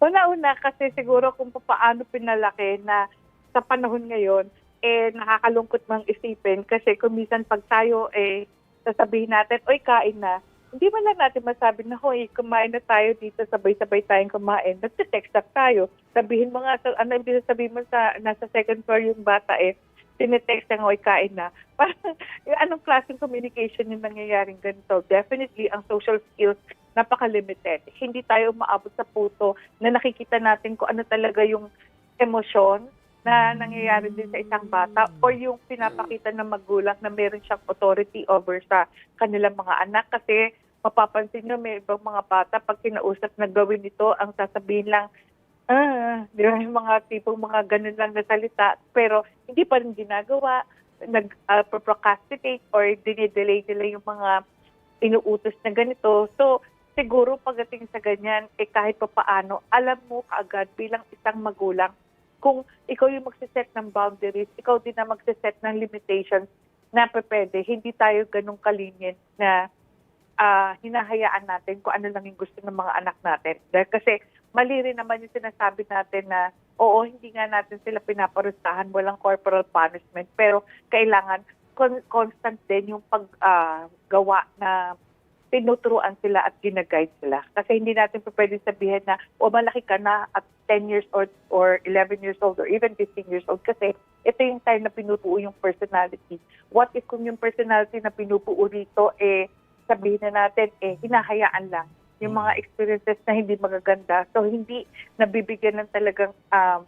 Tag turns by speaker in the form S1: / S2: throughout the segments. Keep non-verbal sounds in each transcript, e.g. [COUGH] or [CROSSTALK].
S1: Una-una kasi siguro kung paano pinalaki na sa panahon ngayon, eh nakakalungkot mang isipin kasi kung minsan pag tayo eh sasabihin natin, oy kain na, hindi man lang natin masabi na, hoy, kumain na tayo dito, sabay-sabay tayong kumain. Nagte-text up tayo. Sabihin mo nga, sa, ano yung sabihin mo sa, nasa second floor yung bata eh, tinetext na, hoy, kain na. [LAUGHS] Parang, yung anong klaseng communication yung nangyayaring ganito? Definitely, ang social skills, napaka-limited. Hindi tayo maabot sa puto na nakikita natin kung ano talaga yung emosyon na nangyayari din sa isang bata or yung pinapakita ng magulang na meron siyang authority over sa kanilang mga anak kasi mapapansin nyo may ibang mga bata pag kinausap na gawin ito ang sasabihin lang ah, di ba, yung mga tipong mga ganun lang na salita pero hindi pa rin ginagawa nag-procrastinate or dinidelay nila yung mga inuutos na ganito. So, siguro pagdating sa ganyan, eh kahit pa paano, alam mo kaagad bilang isang magulang kung ikaw yung magsiset ng boundaries, ikaw din na magsiset ng limitations na pwede. Hindi tayo ganun kalinyin na ah, hinahayaan natin kung ano lang yung gusto ng mga anak natin. Dahil kasi mali rin naman yung sinasabi natin na oo, hindi nga natin sila pinaparusahan, walang corporal punishment, pero kailangan con- constant din yung paggawa na tinuturuan sila at ginaguide sila. Kasi hindi natin pa pwede sabihin na, o malaki ka na at 10 years old or 11 years old or even 15 years old. Kasi ito yung time na pinupuo yung personality. What if kung yung personality na pinupuo rito, eh, sabihin na natin, eh, hinahayaan lang yung mga experiences na hindi magaganda. So, hindi nabibigyan ng talagang um,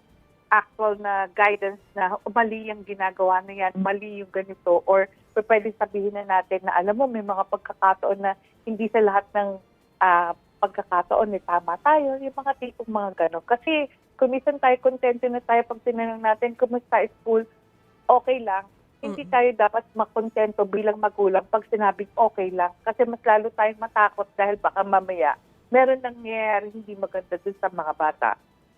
S1: actual na guidance na "Oh, mali yung ginagawa na yan, mali yung ganito, or pwede sabihin na natin na alam mo, may mga pagkakataon na hindi sa lahat ng ah, pagkakataon eh, tama tayo, yung mga tipong mga gano'n. Kasi kung minsan tayo kontento na tayo pag tinanong natin, kumusta school, okay lang. Hindi tayo dapat makontento bilang magulang pag sinabing okay lang. Kasi mas lalo tayong matakot dahil baka mamaya meron nangyayari hindi maganda dun sa mga bata.